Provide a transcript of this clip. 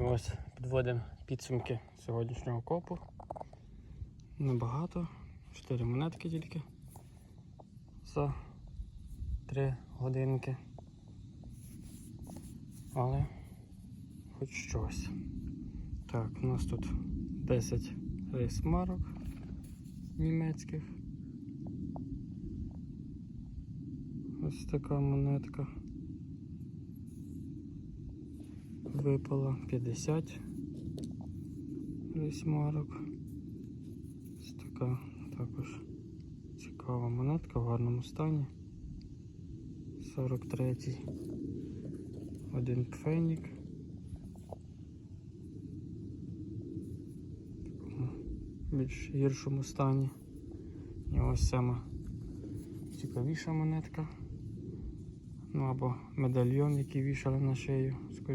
Ось підводимо підсумки сьогоднішнього копу. Небагато. 4 монетки тільки за 3 годинки. Але хоч щось. Так, у нас тут 10 рейсмарок німецьких. Ось така монетка. Випала 50 рейсмарок. Ось така також цікава монетка в гарному стані. 43-й. Один пфенік. В більш гіршому стані. І ось сама цікавіша монетка. Ну або медальйон, який вішали на скоріше